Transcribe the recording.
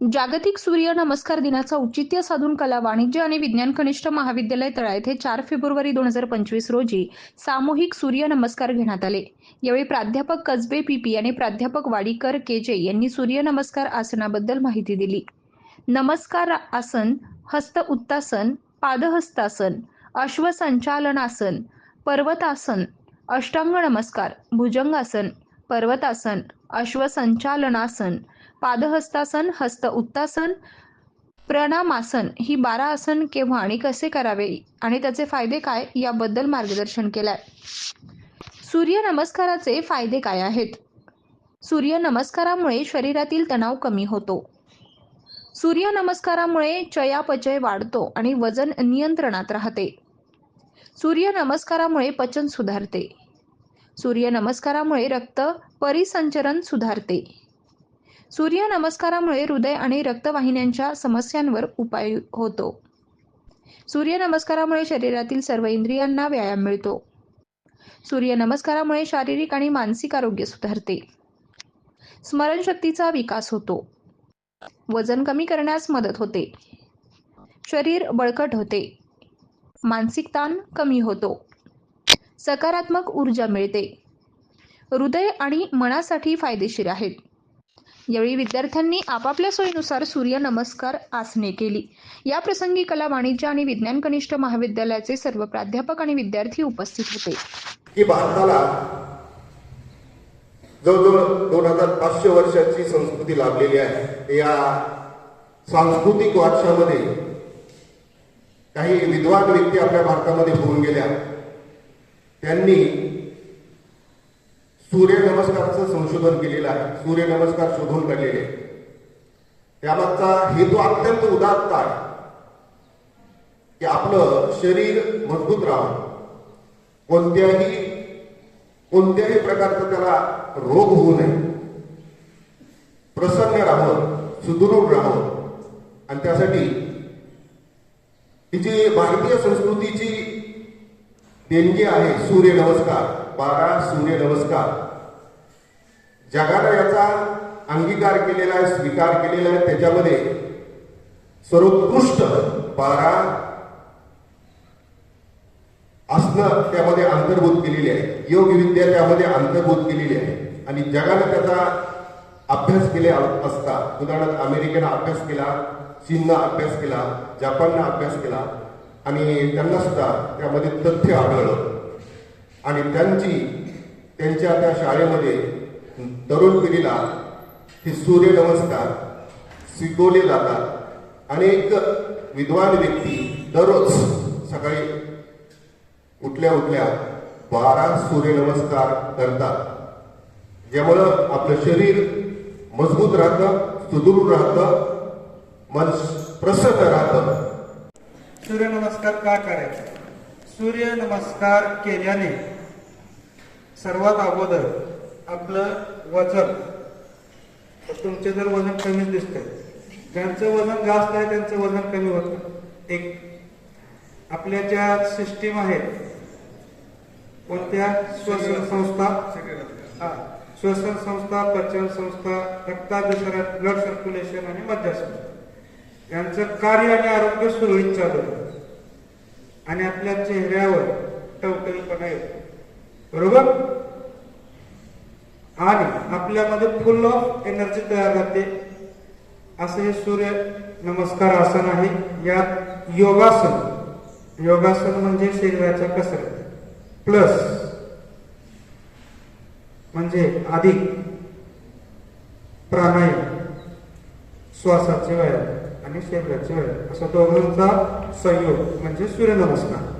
जागतिक सूर्य नमस्कार दिनाचा औचित्य साधून कला वाणिज्य आणि विज्ञान कनिष्ठ महाविद्यालय तळा येथे चार फेब्रुवारी दोन हजार पंचवीस रोजी सामूहिक सूर्य नमस्कार घेण्यात आले. यावेळी प्राध्यापक कसबे पीपी आणि प्राध्यापक वाडीकर केजे यांनी सूर्य नमस्कार आसनाबद्दल माहिती दिली. नमस्कार आसन हस्त उत्तासन पादहस्तासन अश्वसंचालनासन पर्वतासन अष्टांग नमस्कार भुजंगासन पर्वतासन अश्वसंचालनासन पादहस्तासन हस्त उत्तासन प्रणामासन ही बारा आसन केव्हा आणि कसे करावे आणि त्याचे फायदे काय याबद्दल मार्गदर्शन केलंय. सूर्य नमस्काराचे फायदे काय आहेत? सूर्य नमस्कारामुळे शरीरातील तणाव कमी होतो. सूर्य नमस्कारामुळे चयापचय वाढतो आणि वजन नियंत्रणात राहते. सूर्य नमस्कारामुळे पचन सुधारते. सूर्य नमस्कारामुळे रक्त परिसंचरण सुधारते. सूर्य नमस्कारामुळे हृदय आणि रक्तवाहिन्यांच्या समस्यांवर उपाय होतो. सूर्य नमस्कारामुळे शरीरातील सर्व इंद्रियांना व्यायाम मिळतो. सूर्य नमस्कारामुळे शारीरिक आणि मानसिक आरोग्य सुधारते. स्मरणशक्तीचा विकास होतो. वजन कमी करण्यास मदत होते. शरीर बळकट होते. मानसिक ताण कमी होतो. सकारात्मक ऊर्जा मिळते. हृदय आणि मनासाठी फायदेशीर आहेत. यावेळी विद्यार्थ्यांनी आपापल्या सोयीनुसार सूर्य नमस्कार आसने केली. या प्रसंगी कला वाणिज्य आणि विज्ञान कनिष्ठ महाविद्यालयाचे सर्व प्राध्यापक आणि विद्यार्थी उपस्थित होते. की भारताला जवळजवळ दोन हजार पाचशे वर्षाची संस्कृती लाभलेली आहे. या सांस्कृतिक वारशामध्ये काही विद्वान व्यक्ती आपल्या भारतामध्ये होऊन गेल्या. त्यांनी सूर्यनमस्कारचं संशोधन केलेलं आहे. सूर्य नमस्कार शोधून काढलेले. आहे. त्यामागचा हेतू अत्यंत उदात्त आहे. की आपलं शरीर मजबूत राहावं. कोणत्याही कोणत्याही प्रकारचा त्याला रोग होऊ नये. प्रसन्न राहावं सुदृढ राहावं. आणि त्यासाठी तिची भारतीय संस्कृतीची देणगी आहे सूर्य नमस्कार. बारा सूर्य नमस्कार. जगानं याचा अंगीकार केलेला आहे स्वीकार केलेला आहे त्याच्यामध्ये सर्वोत्कृष्ट बारा असणं त्यामध्ये अंतर्भूत केलेली आहे. योग विद्या त्यामध्ये अंतर्भूत केलेली आहे. आणि जगाने त्याचा अभ्यास केले असता उदाहरणार्थ अमेरिकेनं अभ्यास केला चीननं अभ्यास केला जपाननं अभ्यास केला आणि त्यांना सुद्धा त्यामध्ये तथ्य आढळलं. आणि त्यांची त्यांच्या त्या शाळेमध्ये तरुण पिढीला हे सूर्यनमस्कार शिकवले जातात. अनेक विद्वान व्यक्ती दररोज सकाळी उठल्या उठल्या बारा सूर्यनमस्कार करतात. ज्यामुळं आपलं शरीर मजबूत राहतं सुदृढ राहतं मन प्रसन्न राहतं. सूर्यनमस्कार का करायचा? सूर्यनमस्कार केल्याने सर्वात अगोदर आपलं वजन. तुमचे जर वजन कमी दिसतंय ज्यांचं वजन जास्त आहे त्यांचं वजन कमी होतं. एक आपल्या ज्या सिस्टीम आहेत. कोणत्या? श्वसन संस्था. हा श्वसन संस्था पचन संस्था रक्ताभिसरण ब्लड सर्क्युलेशन आणि मज्जासंस्था. यांचं कार्य आणि आरोग्य सुरळीत चालू आहे. आणि आपल्या चेहऱ्यावर टवटवीपणा येतो. बरोबर? आणि आपल्यामध्ये फुल ऑफ एनर्जी तयार होते. असं हे सूर्य नमस्कार आसन आहे. यात योगासन. योगासन म्हणजे शरीराच्या कसरत. प्लस म्हणजे अधिक प्राणायाम श्वासाचे व्यायाम आणि शरीराचे व्यायाम. असा दोघांचा संयोग म्हणजे सूर्यनमस्कार.